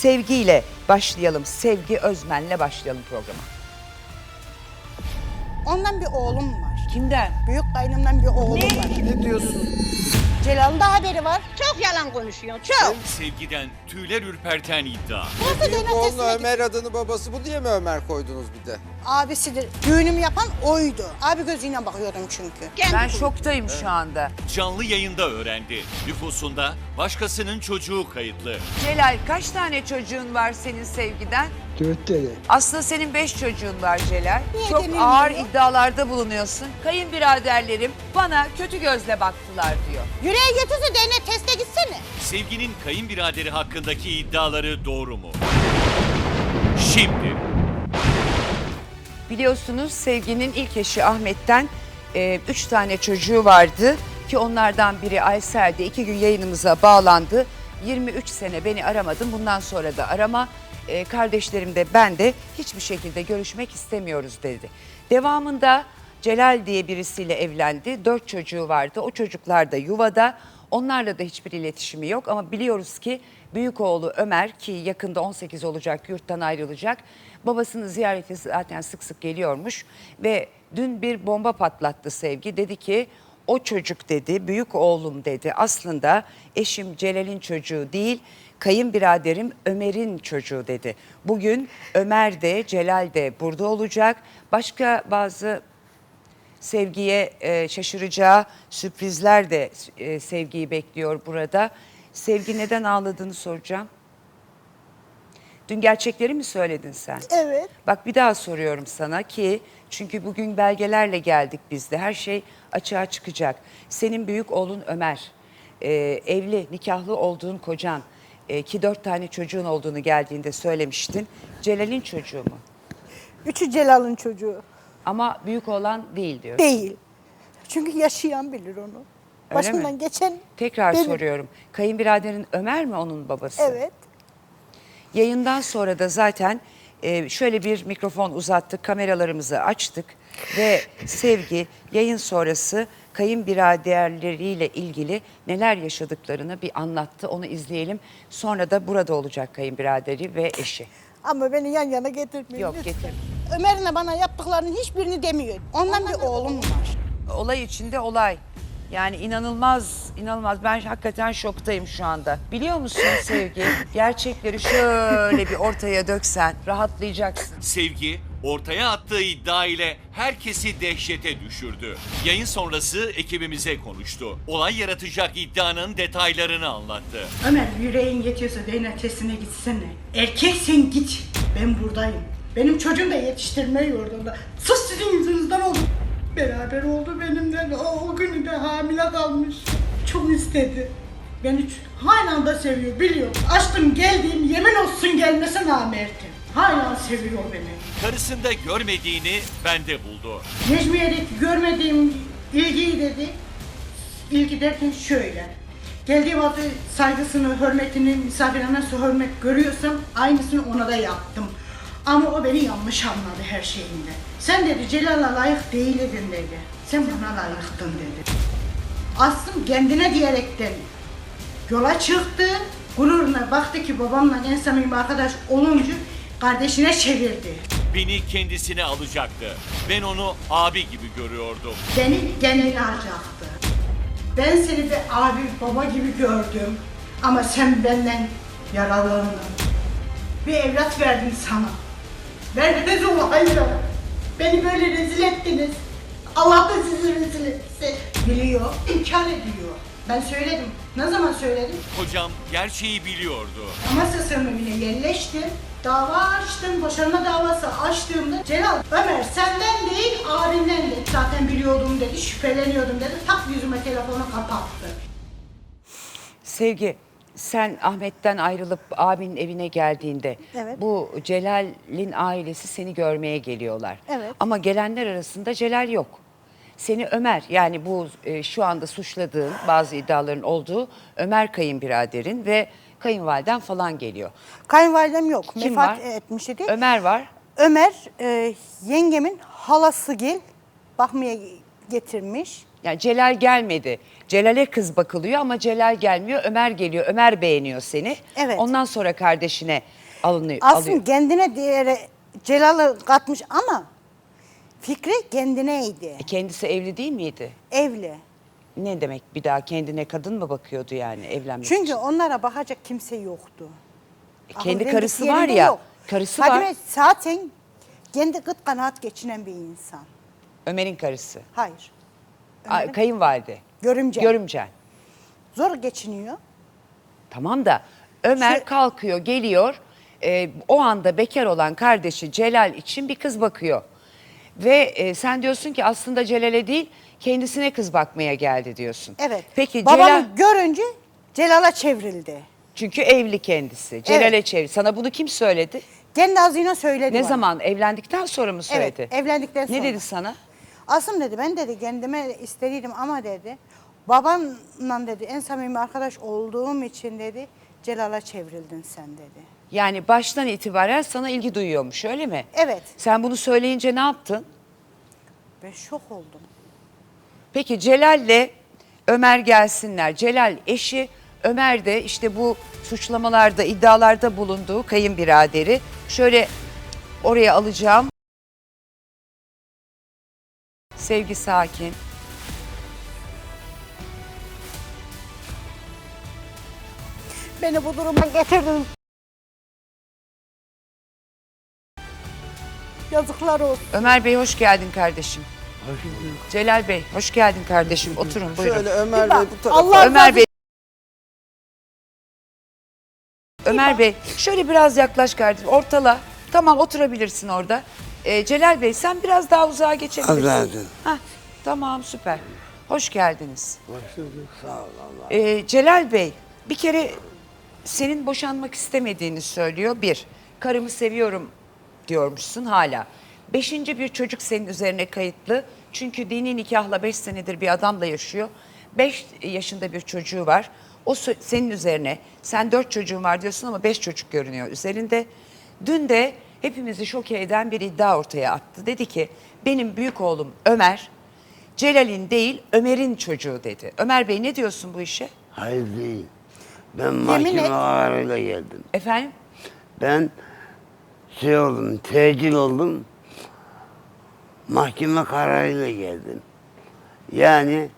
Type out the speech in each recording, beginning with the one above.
sevgiyle başlayalım. Sevgi Özmen'le başlayalım programa. Ondan bir oğlum var. Kimden? Büyük kaynımdan bir oğlum Ne? var. Ne diyorsun? Celal'ın da haberi var. Çok yalan konuşuyorsun, çok. Sevgiden tüyler ürperten iddia. Burası Büyük dönem oğlun Ömer adını babası bu diye mi Ömer koydunuz bir de? Abisidir. Düğünümü yapan oydu. Abi gözüyle bakıyordum çünkü. Kendi Ben şoktayım şu anda. Canlı yayında öğrendi. Nüfusunda başkasının çocuğu kayıtlı. Celal kaç tane çocuğun var senin sevgiden? Dört tane. Aslında senin beş çocuğun var Celal. Niye Çok ağır iddialarda bulunuyorsun. Kayınbiraderlerim bana kötü gözle baktılar diyor. Yüreğe getirse DNA teste gitsene. Sevginin kayınbiraderi hakkındaki iddiaları doğru mu? Şimdi Biliyorsunuz Sevgi'nin ilk eşi Ahmet'ten e, üç tane çocuğu vardı ki onlardan biri Ayser'de iki gün yayınımıza bağlandı. 23 sene beni aramadın bundan sonra da arama. E, kardeşlerim de ben de hiçbir şekilde görüşmek istemiyoruz dedi. Devamında Celal diye birisiyle evlendi. Dört çocuğu vardı. O çocuklar da yuvada. Onlarla da hiçbir iletişimi yok ama biliyoruz ki büyük oğlu Ömer ki yakında 18 olacak yurttan ayrılacak. Babasını ziyarete zaten sık sık geliyormuş ve dün bir bomba patlattı Sevgi. Dedi ki o çocuk dedi büyük oğlum dedi aslında eşim Celal'in çocuğu değil kayınbiraderim Ömer'in çocuğu dedi. Bugün Ömer de Celal de burada olacak. Başka bazı sevgiye e, şaşıracağı sürprizler de e, sevgiyi bekliyor burada. Sevgi neden ağladığını soracağım. Dün gerçekleri mi söyledin sen? Evet. Bak bir daha soruyorum sana ki çünkü bugün belgelerle geldik biz de her şey açığa çıkacak. Senin büyük oğlun Ömer, e, evli, nikahlı olduğun kocan e, ki dört tane çocuğun olduğunu geldiğinde söylemiştin. Celal'in çocuğu mu? Üçü Celal'ın çocuğu. Ama büyük olan değil diyor. Değil. Çünkü yaşayan bilir onu. Başımdan mi? geçen Tekrar benim. soruyorum. Kayınbiraderin Ömer mi onun babası? Evet. Yayından sonra da zaten e, şöyle bir mikrofon uzattık, kameralarımızı açtık ve Sevgi yayın sonrası kayınbiraderleriyle ilgili neler yaşadıklarını bir anlattı. Onu izleyelim. Sonra da burada olacak kayınbiraderi ve eşi. Ama beni yan yana getirmeyin. Yok lütfen. getir. Ömer'in de bana yaptıklarının hiçbirini demiyor. Ondan, bir oğlum var. Olay içinde olay. Yani inanılmaz, inanılmaz. Ben hakikaten şoktayım şu anda. Biliyor musun Sevgi? Gerçekleri şöyle bir ortaya döksen rahatlayacaksın. Sevgi ortaya attığı iddia ile herkesi dehşete düşürdü. Yayın sonrası ekibimize konuştu. Olay yaratacak iddianın detaylarını anlattı. Ömer yüreğin yetiyorsa DNA testine gitsene. Erkeksin git. Ben buradayım. Benim çocuğum da yetiştirme yurdunda. Sus sizin yüzünüzden oldu. Beraber oldu benimle. O, o günü de hamile kalmış. Çok istedi. Beni ç- hala da seviyor biliyor. Açtım geldiğim yemin olsun gelmese namertim. Hala seviyor beni. Karısında görmediğini bende buldu. Necmiye'deki görmediğim ilgiyi dedi. İlgi derken şöyle. Geldiği vakti saygısını, hürmetini, misafirine nasıl hürmet görüyorsam aynısını ona da yaptım. Ama o beni yanlış anladı her şeyinde. Sen dedi Celal'a layık değildin dedi. Sen bana layıktın dedi. Aslım kendine diyerekten yola çıktı. Gururuna baktı ki babamla en samimi arkadaş olunca kardeşine çevirdi. Beni kendisine alacaktı. Ben onu abi gibi görüyordum. Beni genel alacaktı. Ben seni bir abi baba gibi gördüm. Ama sen benden yaralandın. Bir evlat verdim sana. Vermediniz o hayra. Beni böyle rezil ettiniz. Allah da sizi rezil etsin. Biliyor, inkar ediyor. Ben söyledim. Ne zaman söyledim? Kocam gerçeği biliyordu. Amasya sınırına yerleştim. Dava açtım, boşanma davası açtığımda Celal, Ömer senden değil abinden dedi. Zaten biliyordum dedi, şüpheleniyordum dedi. Tak yüzüme telefonu kapattı. Sevgi, sen Ahmet'ten ayrılıp abinin evine geldiğinde Evet. bu Celal'in ailesi seni görmeye geliyorlar. Evet. Ama gelenler arasında Celal yok. Seni Ömer yani bu e, şu anda suçladığın bazı iddiaların olduğu Ömer kayınbiraderin ve kayınvaliden falan geliyor. Kayınvalidem yok. Kim Vefat var? etmişti. Ömer var. Ömer e, yengemin halası gel bakmaya getirmiş. Yani Celal gelmedi. Celal'e kız bakılıyor ama Celal gelmiyor. Ömer geliyor. Ömer beğeniyor seni. Evet. Ondan sonra kardeşine alınıyor. Aslında alıyor. kendine diğeri Celal'ı katmış ama fikri kendineydi. E, Kendisi evli değil miydi? Evli. Ne demek bir daha kendine kadın mı bakıyordu yani evlenmek Çünkü için? onlara bakacak kimse yoktu. E, kendi dengesi karısı var yerinde ya. yok. Karısı Fadime var. zaten kendi gıt kanaat geçinen bir insan. Ömer'in karısı. Hayır. A, kayınvalide. görümce. Görümcen. Zor geçiniyor. Tamam da Ömer Şu- kalkıyor geliyor e, o anda bekar olan kardeşi Celal için bir kız bakıyor. Ve e, sen diyorsun ki aslında Celal'e değil kendisine kız bakmaya geldi diyorsun. Evet. Peki Babamı Celal görünce Celal'a çevrildi. çünkü evli kendisi. Celal'e Evet. çevir. Sana bunu kim söyledi? Kendi ağzıyla söyledi Ne bana. zaman evlendikten sonra mı söyledi? Evet, evlendikten sonra. Ne dedi sana? Asım dedi ben dedi kendime isteriydim ama dedi babanla dedi en samimi arkadaş olduğum için dedi Celal'a çevrildin sen dedi. Yani baştan itibaren sana ilgi duyuyormuş öyle mi? Evet. Sen bunu söyleyince ne yaptın? Ben şok oldum. Peki Celal'le Ömer gelsinler. Celal eşi, Ömer de işte bu suçlamalarda, iddialarda bulunduğu kayınbiraderi. Şöyle oraya alacağım. Sevgi sakin. Beni bu duruma getirdin. Yazıklar olsun. Ömer Bey hoş geldin kardeşim. Celal Bey hoş geldin kardeşim. Oturun buyurun. Şöyle Ömer Bey bu tarafa. Allah Ömer Bey. Ömer Bey şöyle biraz yaklaş kardeşim ortala. Tamam oturabilirsin orada. Ee, Celal Bey sen biraz daha uzağa geçebilirsin. Uzağa. Hah, tamam süper. Hoş geldiniz. Ee, Celal Bey bir kere senin boşanmak istemediğini söylüyor. Bir, karımı seviyorum diyormuşsun hala. Beşinci bir çocuk senin üzerine kayıtlı. Çünkü dini nikahla beş senedir bir adamla yaşıyor. Beş yaşında bir çocuğu var. O sö- senin üzerine, sen dört çocuğun var diyorsun ama beş çocuk görünüyor üzerinde. Dün de hepimizi şok eden bir iddia ortaya attı. Dedi ki benim büyük oğlum Ömer, Celal'in değil Ömer'in çocuğu dedi. Ömer Bey ne diyorsun bu işe? Hayır değil. Ben et. mahkeme kararıyla geldim. Efendim? Ben şey oldum, tecil oldum. Mahkeme kararıyla geldim. Yani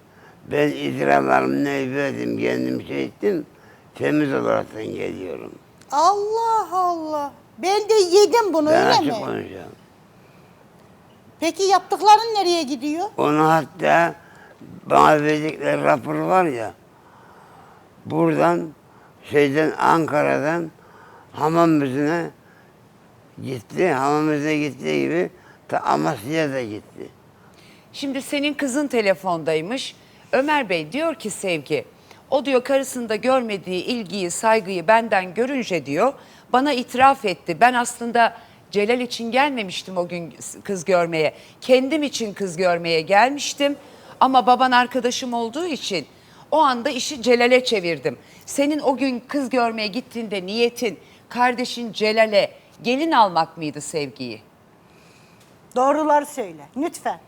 ben idrarlarımı ne verdim, kendim şey ettim. Temiz olaraktan geliyorum. Allah Allah. Ben de yedim bunu Ben öyle açık mi? konuşacağım. Peki yaptıkların nereye gidiyor? Onu hatta bana verdikleri rapor var ya, buradan şeyden Ankara'dan hamam müziğine gitti. Hamam müziğine gittiği gibi ta Amasya'ya da gitti. Şimdi senin kızın telefondaymış. Ömer Bey diyor ki Sevgi, o diyor karısında görmediği ilgiyi, saygıyı benden görünce diyor bana itiraf etti. Ben aslında Celal için gelmemiştim o gün kız görmeye. Kendim için kız görmeye gelmiştim. Ama baban arkadaşım olduğu için o anda işi Celal'e çevirdim. Senin o gün kız görmeye gittiğinde niyetin kardeşin Celal'e gelin almak mıydı Sevgi'yi? Doğruları söyle lütfen.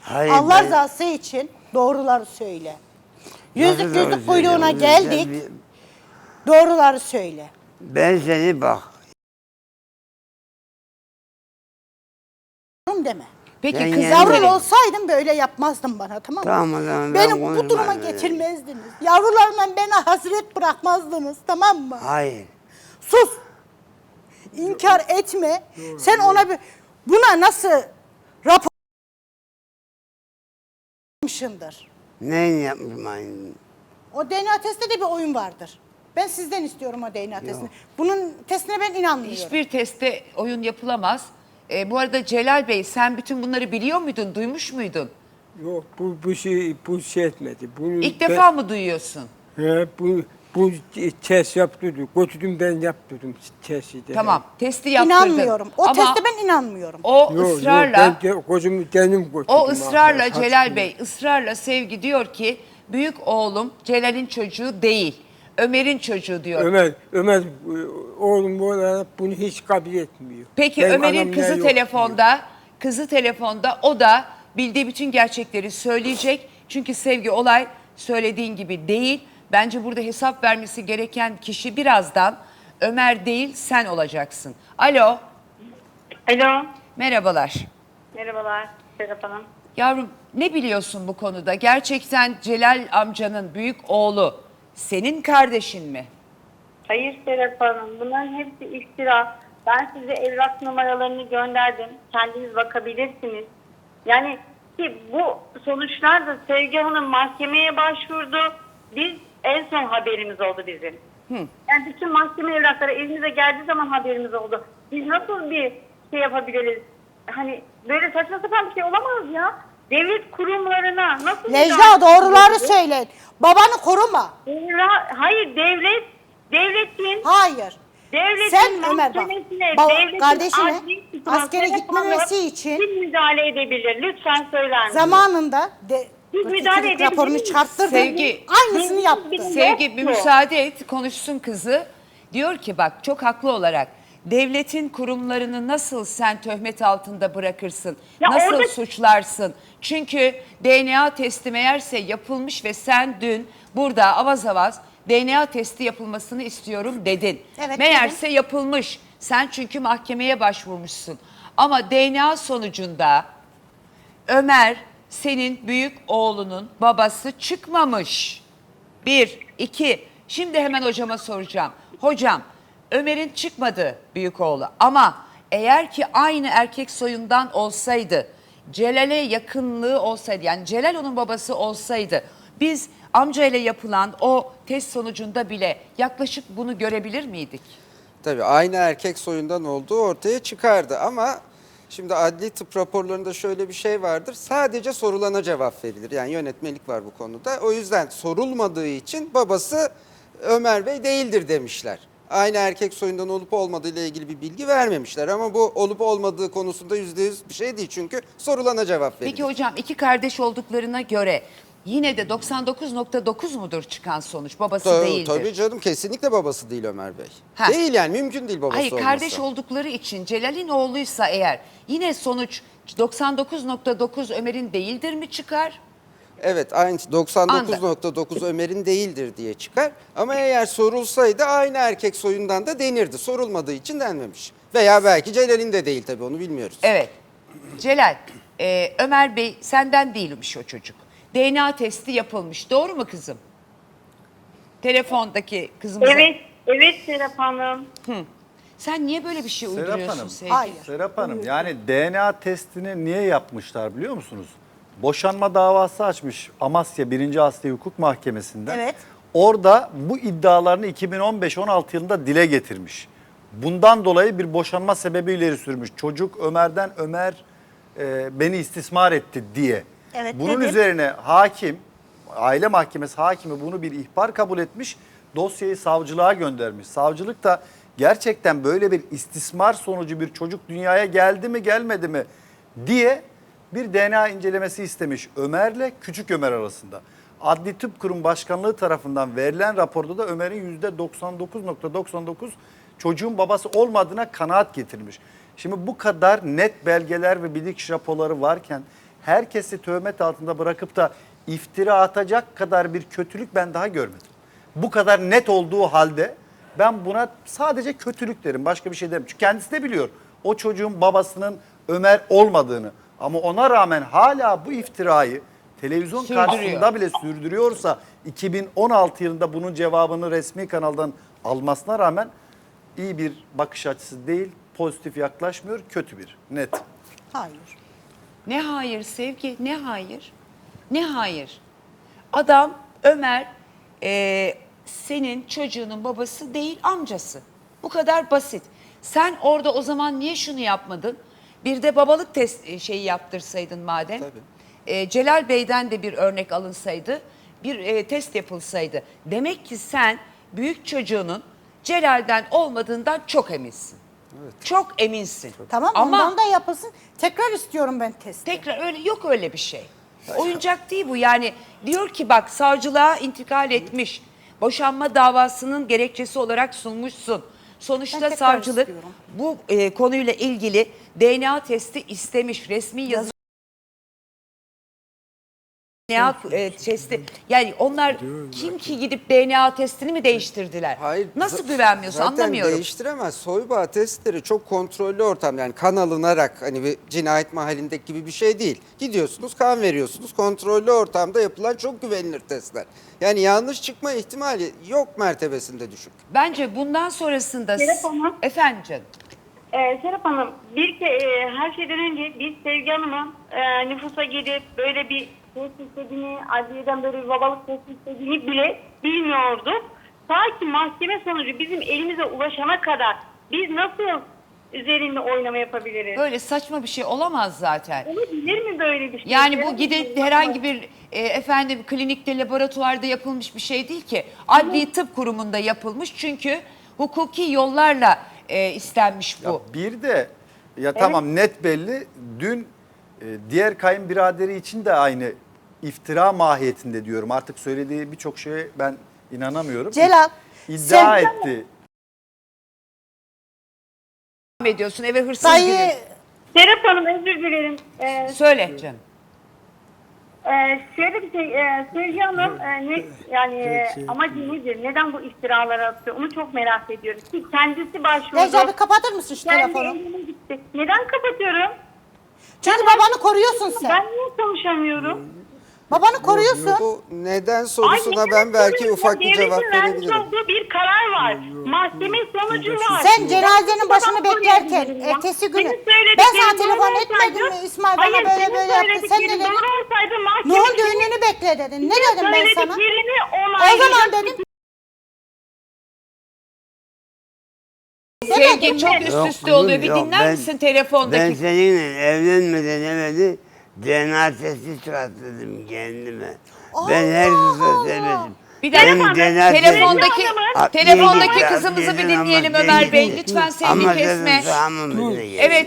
Hayır, Allah ben- rızası için doğruları söyle. Yüzük yüzük kuyruğuna geldik. Doğruları söyle. Ben seni bak, Yavrum deme. Peki Ben kız Yavrun Evet. olsaydın böyle yapmazdın bana tamam mı? Tamam o zaman ben Beni bu konuşmam duruma öyle. getirmezdiniz. Yavrularla beni hasret bırakmazdınız tamam mı? hayır. Sus. İnkar etme. Sen ona bir buna nasıl rapor yapmışsındır? Neyin yapmışım aynı? O DNA testte de bir oyun vardır. Ben sizden istiyorum o DNA testini. Bunun testine ben inanmıyorum. Hiçbir testte oyun yapılamaz. E, bu arada Celal Bey sen bütün bunları biliyor muydun, duymuş muydun? Yok bu bu şey bu şey etmedi. Bunu İlk ben- defa mı duyuyorsun? He, bu bu test yaptırdı. Götürdüm ben yaptırdım testi de. Tamam, testi yaptırdın. İnanmıyorum. O Ama teste ben inanmıyorum. o Yok, yok, ısrarla, ben de, kendim götürdüm. o ısrarla Celal Bey, ısrarla Sevgi diyor ki büyük oğlum Celal'in çocuğu değil, Ömer'in çocuğu diyor. Ömer, Ömer oğlum bu olarak bunu hiç kabul etmiyor. Peki Benim Ömer'in kızı yok telefonda, kızı telefonda o da bildiği bütün gerçekleri söyleyecek. Çünkü sevgi olay söylediğin gibi değil. Bence burada hesap vermesi gereken kişi birazdan Ömer değil sen olacaksın. Alo, Alo. merhabalar. Merhabalar Serap Hanım. Yavrum ne biliyorsun bu konuda? Gerçekten Celal amcanın büyük oğlu senin kardeşin mi? Hayır Serap Hanım. Bunların hepsi iftira. Ben size evrak numaralarını gönderdim. Kendiniz bakabilirsiniz. Yani ki bu sonuçlar da Sevgi Hanım mahkemeye başvurdu. Biz en son haberimiz oldu bizim. Yani bütün mahkeme evrakları elimize geldiği zaman haberimiz oldu. Biz nasıl bir şey yapabiliriz? Hani böyle saçma sapan bir şey olamaz ya. Devlet kurumlarına nasıl Necla müdahale doğruları ediyoruz? söyle. Babanı koruma. Devra- Hayır devlet, devletin, Hayır. devletin Sen Ömer bak. mahkemesine, Baba, devletin kardeşine adli tutmasına askere gitmemesi için kim müdahale edebilir? Lütfen söyler misiniz? zamanında de, Biz müdahale edebilir raporunu çarptırdı. Sevgi- Aynısını yaptı. Bizim- Sevgi bir müsaade et konuşsun kızı. Diyor ki bak çok haklı olarak devletin kurumlarını nasıl sen töhmet altında bırakırsın? Ya nasıl orada- suçlarsın? Çünkü DNA testi meğerse yapılmış ve sen dün burada avaz avaz DNA testi yapılmasını istiyorum dedin. Evet, meğerse yapılmış. Sen çünkü mahkemeye başvurmuşsun. Ama DNA sonucunda Ömer senin büyük oğlunun babası çıkmamış. Bir, iki. Şimdi hemen hocama soracağım. Hocam, Ömer'in çıkmadı büyük oğlu ama eğer ki aynı erkek soyundan olsaydı, Celal'e yakınlığı olsaydı, yani Celal onun babası olsaydı, biz amcayla yapılan o test sonucunda bile yaklaşık bunu görebilir miydik? Tabii aynı erkek soyundan olduğu ortaya çıkardı ama şimdi adli tıp raporlarında şöyle bir şey vardır. Sadece sorulana cevap verilir. Yani yönetmelik var bu konuda. O yüzden sorulmadığı için babası Ömer Bey değildir demişler. Aynı erkek soyundan olup olmadığı ile ilgili bir bilgi vermemişler ama bu olup olmadığı konusunda yüzde yüz bir şey değil çünkü sorulana cevap verilir. Peki hocam iki kardeş olduklarına göre yine de 99.9 mudur çıkan sonuç? Babası Ta- değildir. Tabii canım kesinlikle babası değil Ömer Bey. Ha. Değil yani mümkün değil babası Hayır olması. kardeş oldukları için Celal'in oğluysa eğer yine sonuç 99.9 Ömer'in değildir mi çıkar? Evet aynı 99.9 Ömer'in değildir diye çıkar. Ama eğer sorulsaydı aynı erkek soyundan da denirdi. Sorulmadığı için denmemiş. Veya belki Celal'in de değil tabii onu bilmiyoruz. Evet. Celal, e, Ömer Bey senden değilmiş o çocuk. DNA testi yapılmış. Doğru mu kızım? Telefondaki kızımıza. Evet, evet Serap Hanım. Sen niye böyle bir şey Serap uyduruyorsun Hanım. sevgili? Hayır. Serap Hanım yani DNA testini niye yapmışlar biliyor musunuz? Boşanma davası açmış Amasya 1. Asliye Hukuk Mahkemesi'nde. Evet. Orada bu iddialarını 2015-16 yılında dile getirmiş. Bundan dolayı bir boşanma sebebi ileri sürmüş. Çocuk Ömer'den Ömer e, beni istismar etti diye. Evet, Bunun dedi. üzerine hakim, aile mahkemesi hakimi bunu bir ihbar kabul etmiş. Dosyayı savcılığa göndermiş. Savcılık da gerçekten böyle bir istismar sonucu bir çocuk dünyaya geldi mi gelmedi mi diye bir DNA incelemesi istemiş Ömer'le Küçük Ömer arasında. Adli Tıp Kurum Başkanlığı tarafından verilen raporda da Ömer'in %99.99 çocuğun babası olmadığına kanaat getirmiş. Şimdi bu kadar net belgeler ve bilirkişi raporları varken herkesi töhmet altında bırakıp da iftira atacak kadar bir kötülük ben daha görmedim. Bu kadar net olduğu halde ben buna sadece kötülük derim. Başka bir şey demem. Çünkü kendisi de biliyor o çocuğun babasının Ömer olmadığını. Ama ona rağmen hala bu iftirayı televizyon Sürdürüyor. karşısında bile sürdürüyorsa 2016 yılında bunun cevabını resmi kanaldan almasına rağmen iyi bir bakış açısı değil, pozitif yaklaşmıyor, kötü bir, net. Hayır. Ne hayır sevgi, ne hayır? Ne hayır? Adam Ömer e, senin çocuğunun babası değil amcası. Bu kadar basit. Sen orada o zaman niye şunu yapmadın? Bir de babalık test e, şeyi yaptırsaydın madem. Tabii. E, Celal Bey'den de bir örnek alınsaydı, bir e, test yapılsaydı. Demek ki sen büyük çocuğunun Celal'den olmadığından çok eminsin. Çok eminsin. Tamam Ama ondan da yapılsın. Tekrar istiyorum ben testi. Tekrar öyle yok öyle bir şey. Oyuncak değil bu yani. Diyor ki bak savcılığa intikal etmiş. Boşanma davasının gerekçesi olarak sunmuşsun. Sonuçta savcılık istiyorum. bu e, konuyla ilgili DNA testi istemiş. Resmi yazı DNA e, testi yani onlar kim ki gidip DNA testini mi değiştirdiler? Hayır. Nasıl za- güvenmiyorsun zaten anlamıyorum. değiştiremez. Soyba testleri çok kontrollü ortam. Yani kan alınarak hani bir cinayet mahallindeki gibi bir şey değil. Gidiyorsunuz kan veriyorsunuz. Kontrollü ortamda yapılan çok güvenilir testler. Yani yanlış çıkma ihtimali yok mertebesinde düşük. Bence bundan sonrasında Serap Hanım. efendim canım. Ee, Serap Hanım, bir ke e, her şeyden önce biz Sevgi Hanım'ın e, nüfusa gidip böyle bir test istediğini, adliyeden böyle bir babalık test istediğini bile bilmiyorduk. Ta ki mahkeme sonucu bizim elimize ulaşana kadar biz nasıl üzerinde oynama yapabiliriz? Böyle saçma bir şey olamaz zaten. Olabilir mi böyle bir şey? Yani bu gidip herhangi bir e, efendim klinikte, laboratuvarda yapılmış bir şey değil ki. Adli tıp kurumunda yapılmış çünkü hukuki yollarla e, istenmiş bu. Ya bir de ya tamam net belli dün e, diğer kayınbiraderi için de aynı iftira mahiyetinde diyorum. Artık söylediği birçok şeye ben inanamıyorum. Celal, iddia sen- etti. Devam ediyorsun eve hırsız Dayı giriyor. Serap Hanım özür dilerim. Ee, Söyle canım. Ee, şöyle bir şey, e, Sevgi Hanım e, ne, yani e, amacı nedir? Neden bu iftiraları atıyor? Onu çok merak ediyorum. Ki kendisi başvurdu. Necla bir kapatır mısın şu Kendi telefonu? gitti. Neden kapatıyorum? Çünkü babanı koruyorsun sen. Ben niye konuşamıyorum? Babanı koruyorsun. Bu neden sorusuna Ay, ben belki ufak bir Devletin cevap vermiş verebilirim. olduğu bir karar var. Mahkeme sonucu var. Sen cenazenin başını beklerken ertesi günü Senin ben sana telefon etmedim olsaydı- mi İsmail bana Hayır, böyle senin böyle yaptı. Sen ne söylediklerin dedin? Olsaydı mahkeme Nuh'un düğününü bekle dedin. Ne dedim ben sana? Söylediklerini O onaylayacak. zaman dedim Sevgi çok üst Yok üste kızım, oluyor. Bir yok. dinler Ben- misin telefondaki? Ben seninle evlenmeden evveli DNA testi çıkarttırdım kendime. Ben her kıza sevmedim. Bir dakika, Benim DNA telefondaki telefondaki kızımızı bir ama dinleyelim. Ömer Bey. Lütfen sevgi Ama kesme. bize gel. Evet.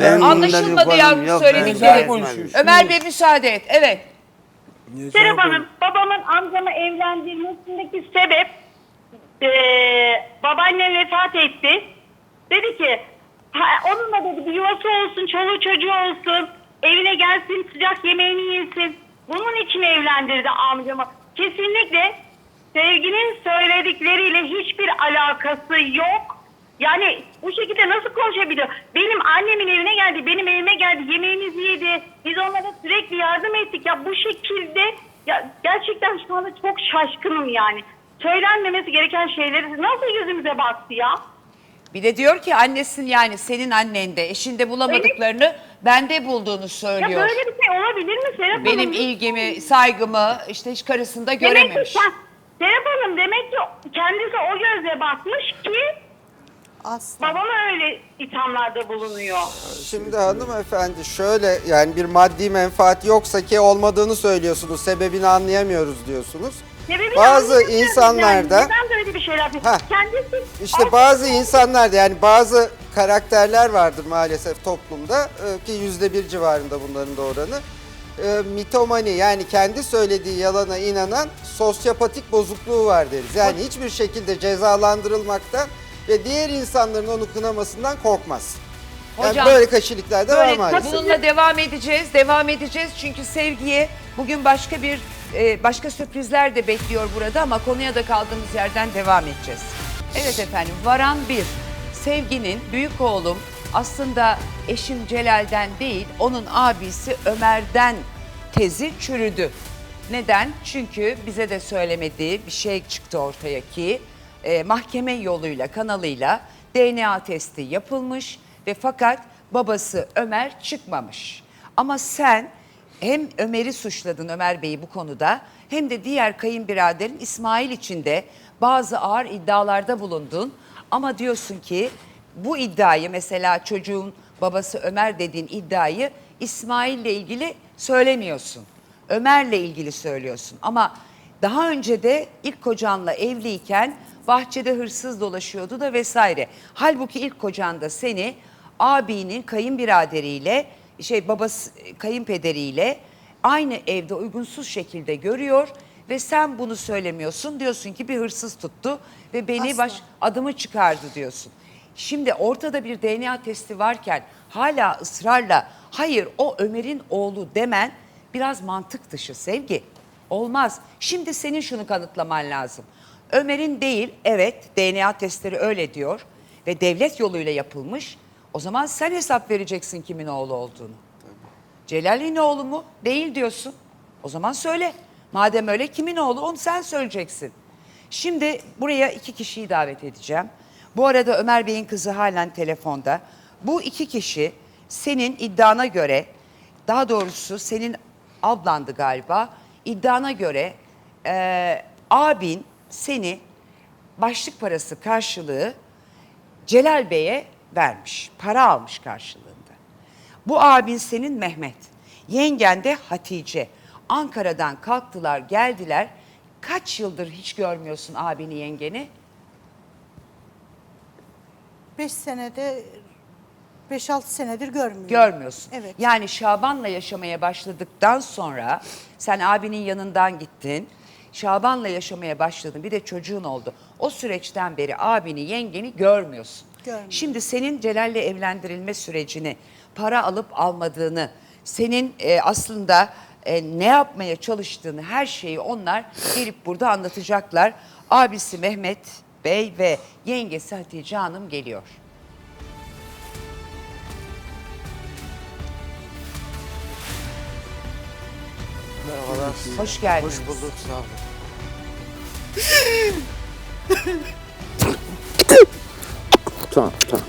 Ben bunda Anlaşılmadı bir yavrum konum yok, ben söyledikleri. konuşuyorum. Ömer Bey müsaade et. Evet. Serap Hanım, babamın amcamı evlendirmesindeki sebep eee babaannem vefat etti. Dedi ki ha, onunla dedi bir yuvası olsun, çoluğu çocuğu olsun, evine gelsin, sıcak yemeğini yesin. Bunun için evlendirdi amcamı. Kesinlikle sevginin söyledikleriyle hiçbir alakası yok. Yani bu şekilde nasıl konuşabiliyor? Benim annemin evine geldi, benim evime geldi, yemeğimizi yedi. Biz onlara sürekli yardım ettik. Ya bu şekilde ya gerçekten şu anda çok şaşkınım yani. Söylenmemesi gereken şeyleri nasıl yüzümüze baktı ya? Bir de diyor ki annesin yani senin annende eşinde bulamadıklarını bende bulduğunu Ya söylüyor. böyle bir şey olabilir mi Serap Benim Hanım? ilgimi, saygımı işte hiç karısında Demek ki görememiş. sen- Serap Hanım demek ki kendisi o gözle bakmış ki asla. babama öyle ithamlarda bulunuyor. Şimdi hanımefendi şöyle yani bir maddi menfaat yoksa ki olmadığını söylüyorsunuz. Sebebini anlayamıyoruz diyorsunuz. Bazı insanlarda yani. Neden böyle bir şeyler yapıyor? Heh. Kendisi işte bazı insanlarda yani bazı karakterler vardır maalesef toplumda e, ki yüzde bir civarında bunların da oranı. E, mitomani yani kendi söylediği yalana inanan sosyopatik bozukluğu var deriz. Yani hiçbir şekilde cezalandırılmaktan ve diğer insanların onu kınamasından korkmaz. Yani Hocam, böyle kişilikler de var Böyle maalesef. bununla devam edeceğiz, devam edeceğiz çünkü sevgiye bugün başka bir e, başka sürprizler de bekliyor burada ama konuya da kaldığımız yerden devam edeceğiz. Evet efendim, varan bir. Sevginin büyük oğlum aslında eşim Celal'den değil, onun abisi Ömer'den tezi çürüdü. Neden? Çünkü bize de söylemediği bir şey çıktı ortaya ki e, mahkeme yoluyla, kanalıyla DNA testi yapılmış ve fakat babası Ömer çıkmamış. Ama sen hem Ömer'i suçladın Ömer Bey'i bu konuda hem de diğer kayınbiraderin İsmail için de bazı ağır iddialarda bulundun. Ama diyorsun ki bu iddiayı mesela çocuğun babası Ömer dediğin iddiayı İsmail'le ilgili söylemiyorsun. Ömer'le ilgili söylüyorsun ama daha önce de ilk kocanla evliyken bahçede hırsız dolaşıyordu da vesaire. Halbuki ilk kocan da seni abinin kayınbiraderiyle şey babası kayınpederiyle aynı evde uygunsuz şekilde görüyor ve sen bunu söylemiyorsun. Diyorsun ki bir hırsız tuttu ve beni Asla. baş adımı çıkardı diyorsun. Şimdi ortada bir DNA testi varken hala ısrarla hayır o Ömer'in oğlu demen biraz mantık dışı sevgi. Olmaz. Şimdi senin şunu kanıtlaman lazım. Ömer'in değil, evet DNA testleri öyle diyor ve devlet yoluyla yapılmış. O zaman sen hesap vereceksin kimin oğlu olduğunu. Celal'in oğlu mu? Değil diyorsun. O zaman söyle. Madem öyle kimin oğlu onu sen söyleyeceksin. Şimdi buraya iki kişiyi davet edeceğim. Bu arada Ömer Bey'in kızı halen telefonda. Bu iki kişi senin iddiana göre, daha doğrusu senin ablandı galiba, iddiana göre eee, abin seni başlık parası karşılığı Celal Bey'e vermiş. Para almış karşılığında. Bu abin senin Mehmet. Yengen de Hatice. Ankara'dan kalktılar geldiler. Kaç yıldır hiç görmüyorsun abini yengeni? 5 senede 5-6 senedir görmüyorum. Görmüyorsun. Evet. Yani Şaban'la yaşamaya başladıktan sonra sen abinin yanından gittin. Şaban'la yaşamaya başladın. Bir de çocuğun oldu. O süreçten beri abini, yengeni görmüyorsun. Görmüyorum. Şimdi senin Celal'le evlendirilme sürecini, para alıp almadığını, senin e, aslında e, ne yapmaya çalıştığını her şeyi onlar gelip burada anlatacaklar. Abisi Mehmet Bey ve yengesi Hatice Hanım geliyor. Merhabalar. Hoş geldiniz. Hoş bulduk. Sağ olun. tamam, tamam.